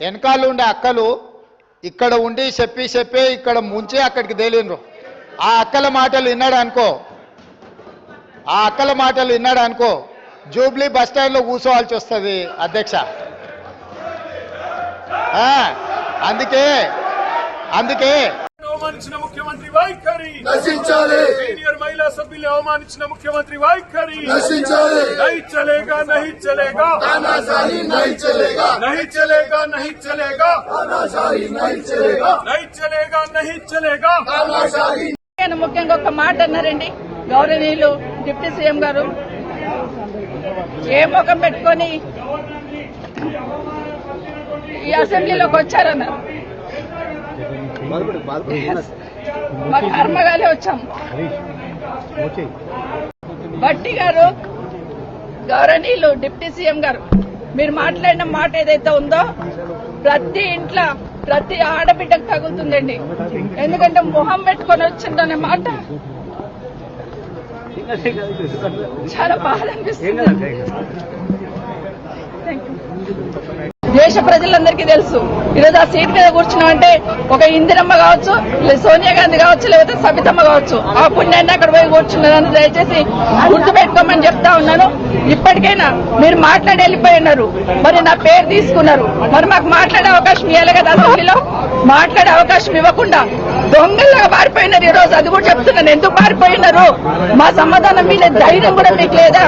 వెనకాల ఉండే అక్కలు ఇక్కడ ఉండి చెప్పి చెప్పి ఇక్కడ ముంచి అక్కడికి తేలిండ్రు. ఆ అక్కల మాటలు విన్నాడు అనుకో? ఆ అక్కల మాటలు విన్నాడు అనుకో? జూబ్లీ బస్ స్టాండ్లో కూర్చోవాల్సి వస్తుంది అధ్యక్ష. ఆ, అందుకే అందుకే. ముఖ్యమంత్రి వైఖరి. నశించాలి. శాసనసభ్యులు అవమానించిన ముఖ్యమంత్రి వైఖరి. చలేగా చలేగా చలేగా చలేగా చలేగా చలేగా ముఖ్యంగా ఒక మాట అన్నారండి. గౌరవనీయులు డిప్యూటీ సీఎం గారు. ఏ ముఖం పెట్టుకొని ఈ అసెంబ్లీలోకి వచ్చారన్నారు. మా కర్మగానే వచ్చాం. బట్టి గారు గౌరవనీయులు డిప్యూటీ సీఎం గారు మీరు మాట్లాడిన మాట ఏదైతే ఉందో ప్రతి ఇంట్లో ప్రతి ఆడబిడ్డకు తగులుతుందండి. ఎందుకంటే మొహం పెట్టుకొని వచ్చిందనే మాట చాలా బాధ అనిపిస్తుంది. దేశ ప్రజలందరికీ తెలుసు. ఈరోజు ఆ సీట్ మీద కూర్చున్నామంటే ఒక ఇందిరమ్మ కావచ్చు సోనియా గాంధీ కావచ్చు లేకపోతే సబితమ్మ కావచ్చు. ఆ పుణ్యాన్ని అక్కడ పోయి కూర్చున్నదని దయచేసి గుర్తుపెట్టుకోమని చెప్తా ఉన్నాను. ఇప్పటికైనా మీరు మాట్లాడి వెళ్ళిపోయినారు మరి నా పేరు తీసుకున్నారు. మరి మాకు మాట్లాడే అవకాశం ఇవ్వాలి కదా అసెంబ్లీలో? మాట్లాడే అవకాశం ఇవ్వకుండా దొంగల్లాగా పారిపోయినారు ఈ రోజు అది కూడా చెప్తున్నాను. ఎందుకు పారిపోయినారు? మా సమాధానం మీద ధైర్యం కూడా మీకు లేదా?